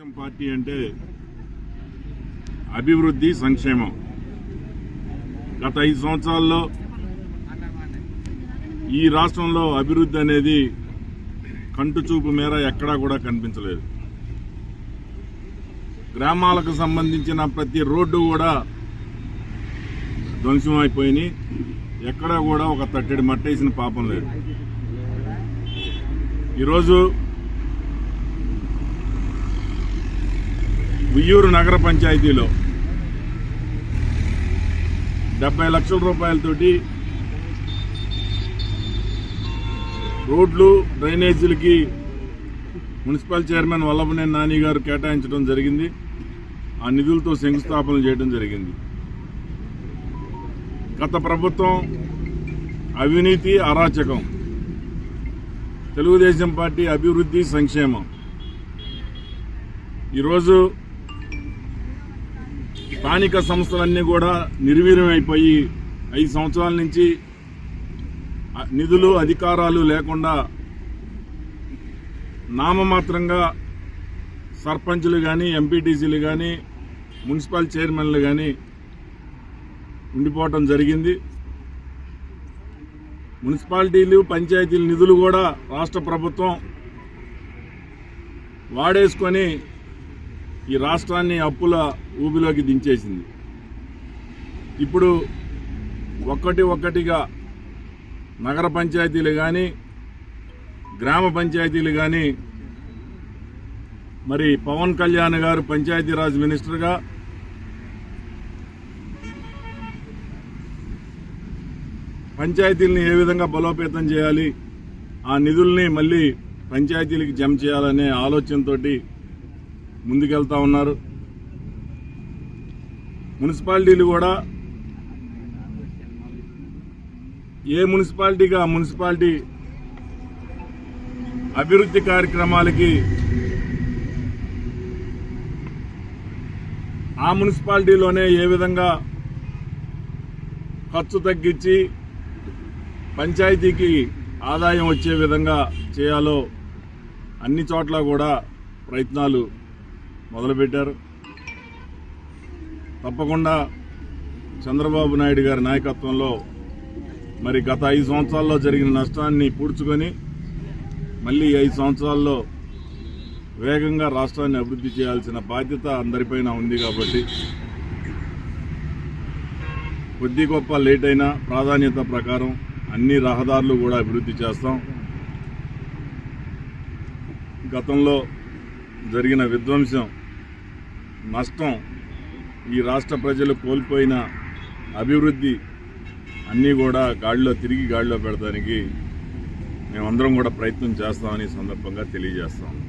Telugu Desam party అంటే అభివృద్ధి సంక్షేమం. గత ఐదు సంవత్సరాల్లో ఈ రాష్ట్రంలో అభివృద్ధి అనేది కంటు చూపు మేర ఎక్కడా కూడా కనిపించలేదు. గ్రామాలకు సంబంధించిన ప్రతి రోడ్డు కూడా ధ్వంసం ఎక్కడా కూడా ఒక తట్టెడి మట్టేసిన పాపం లేదు. ఈరోజు ఉయ్యూరు నగర పంచాయతీలో డెబ్బై లక్షల రూపాయలతోటి రోడ్లు డ్రైనేజీలకి మున్సిపల్ చైర్మన్ వల్లభనేని నాని గారు కేటాయించడం జరిగింది. ఆ నిధులతో శంకుస్థాపన చేయడం జరిగింది. గత ప్రభుత్వం అవినీతి అరాచకం తెలుగుదేశం పార్టీ అభివృద్ధి సంక్షేమం. ఈరోజు స్థానిక సంస్థలన్నీ కూడా నిర్వీర్యం అయిపోయి ఐదు సంవత్సరాల నుంచి నిధులు అధికారాలు లేకుండా నామమాత్రంగా సర్పంచులు కానీ ఎంపీటీసీలు కానీ మున్సిపల్ చైర్మన్లు కానీ ఉండిపోవటం జరిగింది. మున్సిపాలిటీలు పంచాయతీల నిధులు కూడా రాష్ట్ర ప్రభుత్వం వాడేసుకొని ఈ రాష్ట్రాన్ని అప్పుల ఊబిలోకి దించేసింది. ఇప్పుడు ఒక్కటి ఒక్కటిగా నగర పంచాయతీలు కానీ గ్రామ పంచాయతీలు కానీ మరి పవన్ కళ్యాణ్ గారు పంచాయతీరాజ్ మినిస్టర్గా పంచాయతీలని ఏ విధంగా బలోపేతం చేయాలి ఆ నిధుల్ని మళ్ళీ పంచాయతీలకి జమ చేయాలనే ఆలోచనతోటి ముందుకెళ్తా ఉన్నారు. మున్సిపాలిటీలు కూడా ఏ మున్సిపాలిటీగా మున్సిపాలిటీ అభివృద్ధి కార్యక్రమాలకి ఆ మున్సిపాలిటీలోనే ఏ విధంగా ఖర్చు తగ్గించి పంచాయతీకి ఆదాయం వచ్చే విధంగా చేయాలో అన్ని చోట్ల కూడా ప్రయత్నాలు మొదలుపెట్టారు. తప్పకుండా చంద్రబాబు నాయుడు గారి నాయకత్వంలో మరి గత ఐదు సంవత్సరాల్లో జరిగిన నష్టాన్ని పూడ్చుకొని మళ్ళీ ఐదు సంవత్సరాల్లో వేగంగా రాష్ట్రాన్ని అభివృద్ధి చేయాల్సిన బాధ్యత అందరిపైన ఉంది కాబట్టి కొద్ది గొప్ప లేట్ అయినా ప్రాధాన్యత ప్రకారం అన్ని రహదారులు కూడా అభివృద్ధి చేస్తాం. గతంలో జరిగిన విధ్వంసం నష్టం ఈ రాష్ట్ర ప్రజలు కోల్పోయిన అభివృద్ధి అన్నీ కూడా గాడిలో తిరిగి గాడిలో పెడతానికి మేమందరం కూడా ప్రయత్నం చేస్తామని సందర్భంగా తెలియజేస్తాము